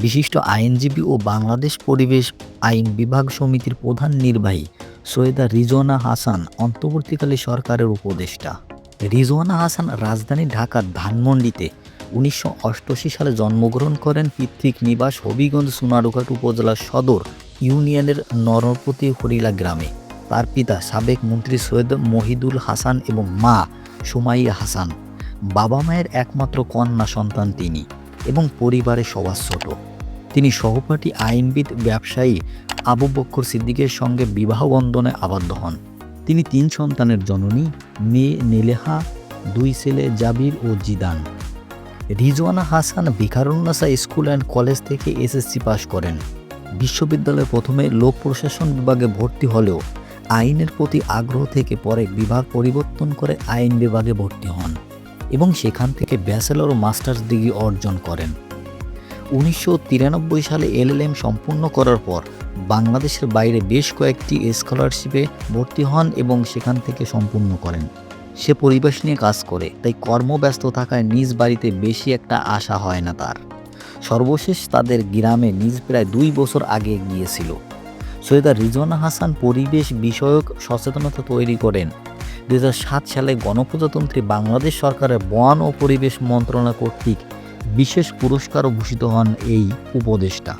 বিশিষ্ট আইনজীবী ও বাংলাদেশ পরিবেশ আইন বিভাগ সমিতির প্রধান নির্বাহী সৈয়দা রিজওয়ানা হাসান অন্তর্বর্তীকালে সরকারের উপদেষ্টা। রিজওয়ানা হাসান রাজধানী ঢাকার ধানমন্ডিতে উনিশশো অষ্টআশি সালে জন্মগ্রহণ করেন পিতৃক নিবাস হবিগঞ্জ সোনারুঘাট উপজেলার সদর ইউনিয়নের নরপতি হরিলা গ্রামে। তার পিতা সাবেক মন্ত্রী সৈয়দ মহিদুল হাসান এবং মা সুমাইয়া হাসান। বাবা মায়ের একমাত্র কন্যা সন্তান তিনি। এবং পরিবারে সবার ছোট। তিনি সহপাঠী, আইনবিদ, ব্যবসায়ী আবু বক্কর সিদ্দিকের সঙ্গে বিবাহ বন্ধনে আবদ্ধ হন। তিনি তিন সন্তানের জননী, মেয়ে নেলেহা, দুই ছেলে জাবির ও Zidan. Rizwana Hasan Viqarunnisa school and college থেকে এসএসসি পাশ করেন। বিশ্ববিদ্যালয়ে প্রথমে লোক প্রশাসন বিভাগে ভর্তি হলেও আইনের প্রতি আগ্রহ থেকে পরে বিভাগ পরিবর্তন করে আইন বিভাগে ভর্তি হন। এবং সেখান থেকে ব্যাচেলর ও মাস্টার্স ডিগ্রি অর্জন করেন। উনিশশো তিরানব্বই সালে এলএলএম সম্পূর্ণ করার পর বাংলাদেশের বাইরে বেশ কয়েকটি স্কলারশিপে ভর্তি হন এবং সেখান থেকে সম্পূর্ণ করেন। সে পরিবেশ নিয়ে কাজ করে, তাই কর্মব্যস্ত থাকায় নিজ বাড়িতে বেশি একটা আশা হয় না তার। সর্বশেষ তাদের গ্রামে নিজ প্রায় দুই বছর আগে গিয়েছিল। সৈয়দা রিজওয়ানা হাসান পরিবেশ বিষয়ক সচেতনতা তৈরি করেন। দু হাজার সাত সালে গণপ্রজাতন্ত্রী বাংলাদেশ সরকারের বন ও পরিবেশ মন্ত্রণালয় কর্তৃক বিশেষ পুরস্কারও ভূষিত হন এই উপদেষ্টা।